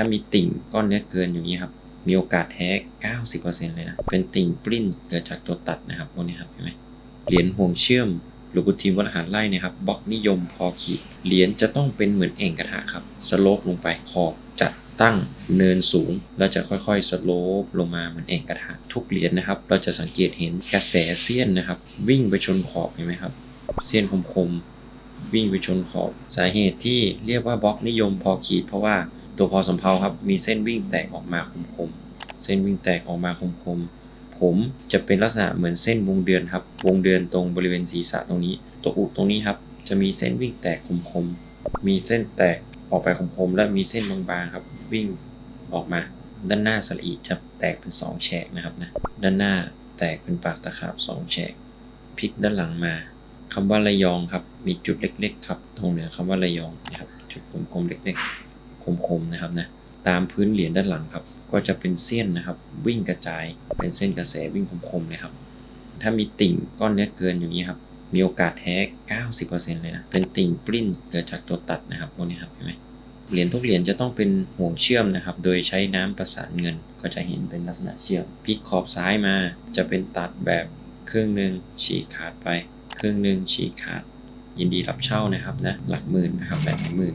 ถ้ามีติ่งก้อนเนื้อเกินอย่างนี้ครับ มีโอกาสแท้ 90%เลยนะ เป็นติ่งปริ้นเกิดจากตัวตัดนะครับพวกนี้ครับเห็นไหมเหรียญห่วงเชื่อมหลวงปู่ทิมวัดหัสไล่นะครับบล็อกนิยมพอขีดเหรียญจะต้องเป็นเหมือนเอ่งกระทะครับ สโลปลงไปขอบจัดตั้งเนินสูง แล้วจะค่อยๆ สโลปลงมาเหมือนเอ่งกระทะทุกเหรียญนะครับ เราจะสังเกตเห็นกระแสเสี้ยนนะครับ วิ่งไปชนขอบเห็นไหมครับ เสี้ยนคมๆวิ่งไปชนขอบสาเหตุที่เรียกว่าบล็อกนิยมพอขีดเพราะว่า ตัวพอสำเพาครับมีเส้นวิ่งแตกออกมาคมๆ เส้นวิ่งแตกออกมาคมๆ ผมจะเป็นลักษณะเหมือนเส้นวงเดือนครับ วงเดือนตรงบริเวณศีรษะตรงนี้ ตัวอุตรงนี้ครับ จะมีเส้นวิ่งแตกคมๆ มีเส้นแตกออกไปคมๆ และมีเส้นบางๆครับ วิ่งออกมาด้านหน้าสระอีจะแตกเป็นสองแฉกนะครับนะด้านหน้าแตกเป็นปากตะขาบสองแฉกพลิกด้านหลังมาคำว่าระยองครับ มีจุดเล็กๆ ครับ ตรงเหนือคำว่าระยองนะครับ จุดกลมๆเล็กๆ คมๆนะครับนะตามพื้นเหรียญด้านหลังครับ ก็จะเป็นเส้นนะครับ วิ่งกระจายเป็นเส้นกระแสวิ่งคมๆเลยครับ ถ้ามีติ่งก้อนเนื้อเกินอย่างนี้ครับมีโอกาสแท้ 90%เลยนะ เป็นติ่งปริ้นเกิดจากตัวตัดนะครับพวกนี้ครับเห็นไหมเหรียญทุกเหรียญจะต้องเป็นห่วงเชื่อมนะครับ โดยใช้น้ำประสานเงิน ก็จะเห็นเป็นลักษณะเชื่อมพลิกขอบซ้ายมา จะเป็นตัดแบบครึ่งหนึ่งฉีกขาดไป ครึ่งหนึ่งฉีกขาด ยินดีรับเช่านะครับนะ หลักหมื่นนะครับแบบหมื่น